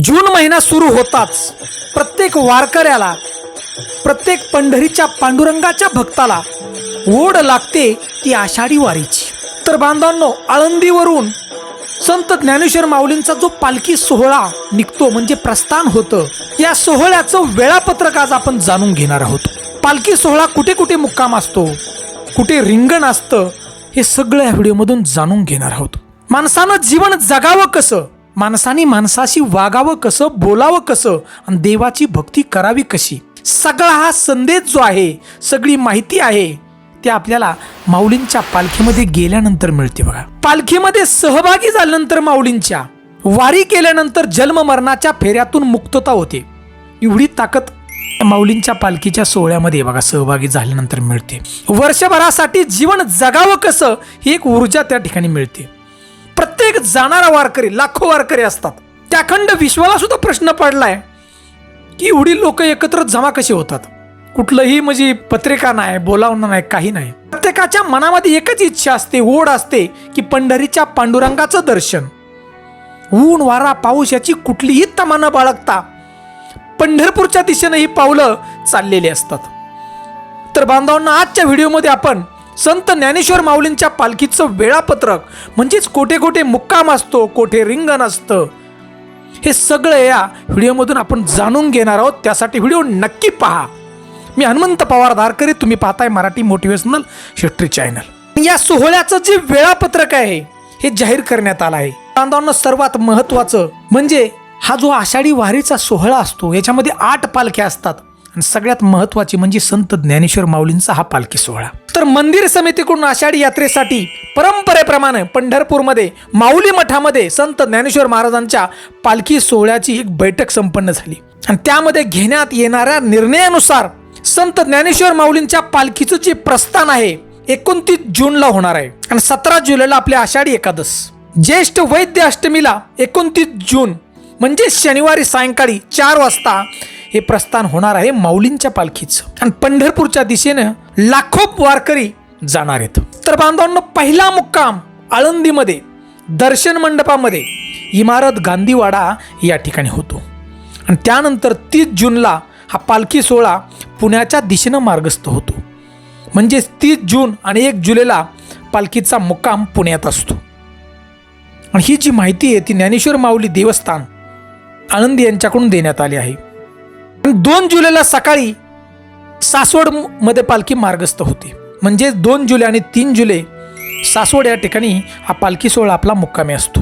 जून महिना सुरू होताच. प्रत्येक वारकऱ्याला प्रत्येक पंढरीच्या पांडुरंगाच्या भक्ताला ओढ लागते ती आषाढी वारीची. तर बांधवांनो आळंदीवरून संत ज्ञानेश्वर माऊलींचा जो पालखी सोहळा निघतो म्हणजे प्रस्थान होतं या सोहळ्याचं वेळापत्रक आज आपण जाणून घेणार आहोत. पालखी सोहळा कुठे कुठे मुक्काम असतो कुठे रिंगण असतं हे सगळं या व्हिडिओमधून जाणून घेणार आहोत. माणसानं जीवन जगावं कसं? माणसाने माणसाशी वागावं कसं बोलावं कसं आणि देवाची भक्ती करावी कशी? सगळा हा संदेश जो आहे सगळी माहिती आहे ते आपल्याला माऊलींच्या पालखीमध्ये गेल्यानंतर मिळते बघा. पालखीमध्ये सहभागी झाल्यानंतर माऊलींच्या वारी केल्यानंतर जन्म मरणाच्या फेऱ्यातून मुक्तता होते. एवढी ताकद माऊलींच्या पालखीच्या सोहळ्यामध्ये बघा सहभागी झाल्यानंतर मिळते. वर्षभरासाठी जीवन जगावं कसं ही एक ऊर्जा त्या ठिकाणी मिळते. प्रत्येक जाणारा वारकरी लाखो वारकरी असतात. त्या अखंड विश्वाला सुद्धा प्रश्न पडलाय की एवढी लोक एकत्र जमा कशी होतात? कुठलंही म्हणजे पत्रिका नाही बोलावणं नाही काही नाही. प्रत्येकाच्या मनामध्ये एकच इच्छा असते ओढ असते की पंढरीच्या पांडुरंगाचं दर्शन. ऊन वारा पाऊस याची कुठलीही तमा न बाळगता पंढरपूरच्या दिशेनं ही पावलं चाललेली असतात. तर बांधवांना आजच्या व्हिडिओमध्ये आपण संत ज्ञानेश्वर माऊलींच्या पालखीचं वेळापत्रक म्हणजेच कोठे कोठे मुक्काम असतो कोठे रिंगण असतं हे सगळं या व्हिडिओमधून आपण जाणून घेणार आहोत. त्यासाठी व्हिडिओ नक्की पहा. मी हनुमंत पवार धारकरी तुम्ही पाहताय मराठी मोटिवेशनल हिस्ट्री चॅनल. या सोहळ्याचं जे वेळापत्रक आहे हे जाहीर करण्यात आलं आहे. बांधवांना सर्वात महत्वाचं म्हणजे हा जो आषाढी वारीचा सोहळा असतो याच्यामध्ये आठ पालख्या असतात. आणि सगळ्यात महत्वाची म्हणजे संत ज्ञानेश्वर माऊलींचा हा पालखी सोहळा. तर मंदिर समितीकडून आषाढी यात्रेसाठी परंपरेप्रमाणे पंढरपूरमध्ये माऊली मठामध्ये संत ज्ञानेश्वर महाराजांच्या पालखी सोहळ्याची एक बैठक संपन्न झाली. आणि त्यामध्ये घेण्यात येणाऱ्या निर्णयानुसार संत ज्ञानेश्वर माऊलींच्या पालखीचं जे प्रस्थान आहे एकोणतीस जूनला होणार आहे. आणि सतरा जुलैला आपल्या आषाढी एकादश ज्येष्ठ वैद्य अष्टमीला एकोणतीस जून म्हणजे शनिवारी सायंकाळी चार वाजता हे प्रस्थान होणार आहे माऊलींच्या पालखीचं. आणि पंढरपूरच्या दिशेनं लाखो वारकरी जाणार आहेत. तर बांधवांनो पहिला मुक्काम आळंदीमध्ये दर्शन मंडपामध्ये इमारत गांधीवाडा या ठिकाणी होतो. आणि त्यानंतर तीस जूनला हा पालखी सोहळा पुण्याच्या दिशेनं मार्गस्थ होतो. म्हणजेच तीस जून आणि एक जुलैला पालखीचा मुक्काम पुण्यात असतो. आणि ही जी माहिती आहे ती ज्ञानेश्वर माऊली देवस्थान आनंदी यांच्याकडून देण्यात आली आहे. आणि दोन जुलैला सकाळी सासवडमध्ये पालखी मार्गस्थ होते. म्हणजे दोन जुलै आणि तीन जुलै सासवड या ठिकाणी हा पालखी सोहळा आपला मुक्कामी असतो.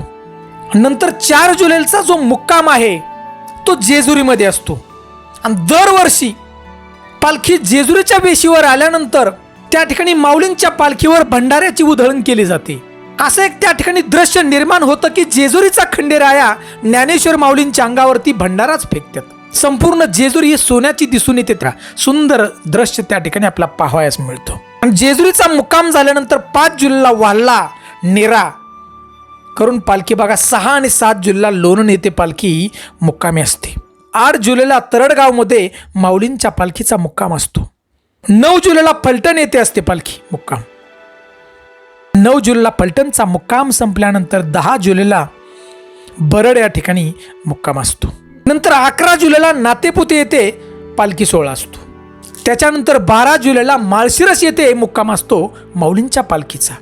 नंतर चार जुलैचा जो मुक्काम आहे तो जेजुरीमध्ये असतो. आणि दरवर्षी पालखी जेजुरीच्या वेशीवर आल्यानंतर त्या ठिकाणी माऊलींच्या पालखीवर भंडाऱ्याची उधळण केली जाते. असं एक त्या ठिकाणी दृश्य निर्माण होतं की जेजुरीचा खंडेराया ज्ञानेश्वर माऊलींच्या अंगावरती भंडाराच फेकतात. संपूर्ण जेजुरी ही सोन्याची दिसून येते. त्या सुंदर दृश्य त्या ठिकाणी आपला पाहावयास मिळतो. आणि जेजुरीचा मुक्काम झाल्यानंतर पाच जुलैला वाल्ला नेरा करून पालखी बघा सहा आणि सात जुलैला लोणन येथे पालखी मुक्कामी असते. आठ जुलैला तरडगावमध्ये माऊलींच्या पालखीचा मुक्काम असतो. नऊ जुलैला फलटण येथे असते पालखी मुक्काम. नऊ जुलैला फलटणचा मुक्काम संपल्यानंतर दहा जुलैला बरड या ठिकाणी मुक्काम असतो. नंतर अकरा जुलैला नातेपुते येथे पालखी सोहळा असतो. त्याच्यानंतर बारा जुलैला माळशिरस येथे मुक्काम असतो माऊलींच्या पालखीचा.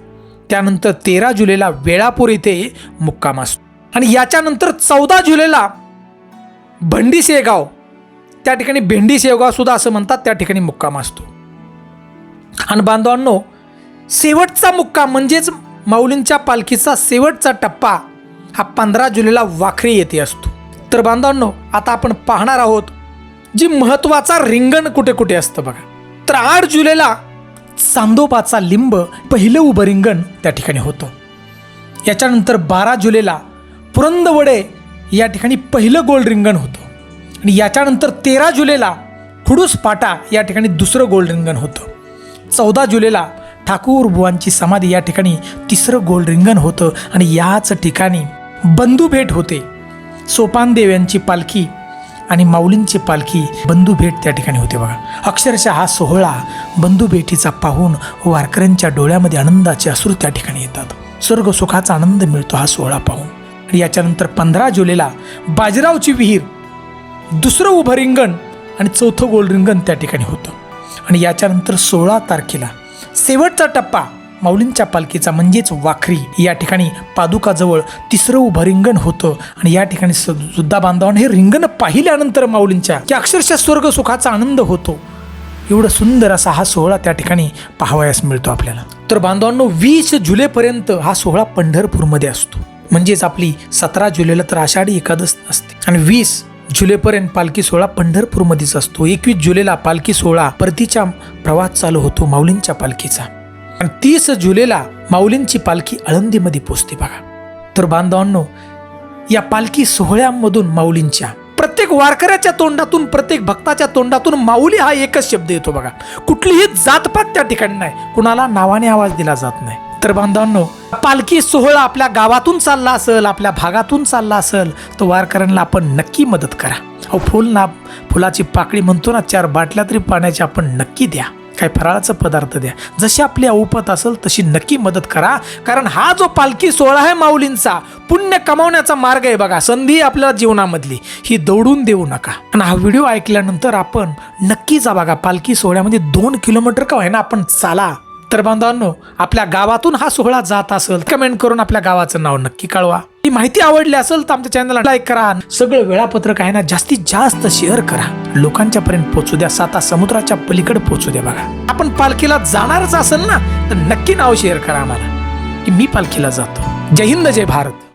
त्यानंतर तेरा जुलैला वेळापूर येथे मुक्काम असतो. आणि याच्यानंतर चौदा जुलैला भंडी शेगाव त्या ठिकाणी भेंडी शेगाव सुद्धा असं म्हणतात त्या ठिकाणी मुक्काम असतो. आणि बांधवांनो शेवटचा मुक्काम म्हणजेच माऊलींच्या पालखीचा शेवटचा टप्पा हा पंधरा जुलैला वाखरी येथे असतो. तर बांधवांनो आता आपण पाहणार आहोत जी महत्त्वाचा रिंगण कुठे कुठे असतं बघा. तर आठ जुलैला चांदोबाचा लिंब पहिलं उभं रिंगण त्या ठिकाणी होतं. याच्यानंतर बारा जुलैला पुरंदवडे या ठिकाणी पहिलं गोल्ड रिंगण होतं. आणि याच्यानंतर तेरा जुलैला खुडूस पाटा या ठिकाणी दुसरं गोल्ड रिंगण होतं. चौदा जुलैला ठाकूर बुवांची समाधी या ठिकाणी तिसरं गोल्ड रिंगण होतं. आणि याच ठिकाणी बंधू भेट होते. सोपानदेव यांची पालखी आणि माऊलींची पालखी बंधू भेट त्या ठिकाणी होते बघा. अक्षरशः हा सोहळा बंधू भेटीचा पाहून वारकऱ्यांच्या डोळ्यामध्ये आनंदाचे असूर त्या ठिकाणी येतात. स्वर्ग सुखाचा आनंद मिळतो हा सोहळा पाहून. आणि याच्यानंतर पंधरा जुलैला बाजीरावची विहीर दुसरं उभं रिंगण आणि चौथं गोल रिंगण त्या ठिकाणी होतं. आणि याच्यानंतर सोळा तारखेला शेवटचा टप्पा माऊलींच्या पालखीचा म्हणजेच वाखरी या ठिकाणी पादुकाजवळ तिसरं उभं रिंगण होतं. आणि या ठिकाणी सुद्धा बांधवांनी हे रिंगण पाहिल्यानंतर माऊलींच्या की अक्षरशः स्वर्ग सुखाचा आनंद होतो. एवढं सुंदर असा हा सोहळा त्या ठिकाणी पाहावयास मिळतो आपल्याला. तर बांधवांनो वीस जुलैपर्यंत हा सोहळा पंढरपूरमध्ये असतो. म्हणजेच आपली सतरा जुलैला तर आषाढी एकादश असते. आणि वीस जुलैपर्यंत पालखी सोहळा पंढरपूरमध्येच असतो. एकवीस जुलैला पालखी सोहळा परतीचा प्रवास चालू होतो माऊलींच्या पालखीचा. आणि तीस जुलैला माऊलींची पालखी आळंदीमध्ये पोचते बघा. तर बांधवांनो या पालखी सोहळ्यांमधून माऊलींच्या प्रत्येक वारकऱ्याच्या तोंडातून प्रत्येक भक्ताच्या तोंडातून माऊली हा एकच शब्द येतो बघा. कुठलीही जातपात त्या ठिकाणी नाही. कुणाला नावाने आवाज दिला जात नाही. तर बांधवांनो पालखी सोहळा आपल्या गावातून चालला असेल आपल्या भागातून चालला असेल तर वारकऱ्यांना आपण नक्की मदत करा. अहो फुल ना फुलाची पाकळी म्हणतो ना चार बाटल्या तरी पाण्याची आपण नक्की द्या. काय फराळाचा पदार्थ द्या. जशी आपली औपत असेल तशी नक्की मदत करा. कारण हा जो पालखी सोहळा आहे माऊलींचा पुण्य कमावण्याचा मार्ग आहे बघा संधी आपल्या जीवनामधली. ही दौडून देऊ नका. आणि हा व्हिडिओ ऐकल्यानंतर आपण नक्की जा बघा पालखी सोहळ्यामध्ये दोन किलोमीटर का आहे ना आपण चाला. तर बांधवांनो आपल्या गावातून हा सोहळा जात असेल कमेंट करून आपल्या गावाचं नाव नक्की कळवा. ही माहिती आवडली असेल तर आमच्या चॅनलला लाईक करा सगळं वेळापत्रक आहे ना जास्तीत जास्त शेअर करा. लोकांच्या पर्यंत पोहोचू द्या साता समुद्राच्या पलीकडे पोहोचू द्या बघा. आपण पालखीला जाणारच असेल ना तर नक्की नाव शेअर करा आम्हाला की मी पालखीला जातो. जय हिंद जय भारत.